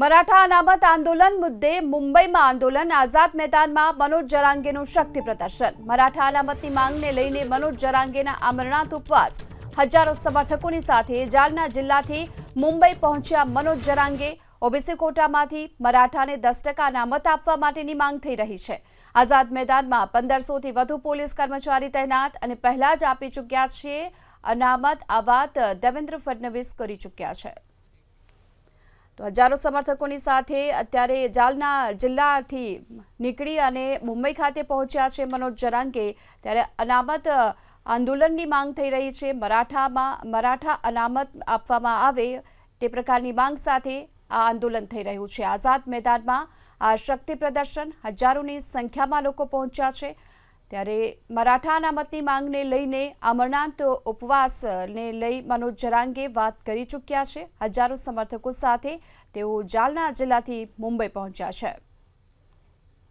મરાઠા અનામત આંદોલન મુદ્દે મુંબઈમાં આંદોલન આઝાદ મેદાનમાં મનોજ જરાંગેનું શક્તિ પ્રદર્શન. મરાઠા અનામતની માંગને લઈને મનોજ જરાંગેના આમરણાંત ઉપવાસ. હજારો સમર્થકોની સાથે જાલના જિલ્લાથી મુંબઈ પહોંચ્યા મનોજ જરાંગે. ઓબીસી કોટામાંથી મરાઠાને દસ ટકા અનામત આપવા માટેની માંગ થઈ રહી છે. આઝાદ મેદાનમાં પંદરસોથી વધુ પોલીસ કર્મચારી તૈનાત અને પહેલા જ આપી ચૂક્યા છીએ અનામત આ વાત દેવેન્દ્ર ફડણવીસ કરી ચૂક્યા છે. તો હજારો સમર્થકોની સાથે અત્યારે જાલના જિલ્લાથી નીકળી અને મુંબઈ ખાતે પહોંચ્યા છે મનોજ જરાંગે. ત્યારે અનામત આંદોલનની માંગ થઈ રહી છે. મરાઠામાં, મરાઠા અનામત આપવામાં આવે તે પ્રકારની માંગ સાથે આ આંદોલન થઈ રહ્યું છે. આઝાદ મેદાનમાં આ શક્તિ પ્રદર્શન હજારોની સંખ્યામાં લોકો પહોંચ્યા છે. ત્યારે મરાઠા અનામતની માંગને લઈને અમરનાથ ઉપવાસને લઈ મનોજ જરાંગે વાત કરી ચૂક્યા છે. હજારો સમર્થકો સાથે તેઓ જાલના જિલ્લાથી મુંબઈ પહોંચ્યા છે.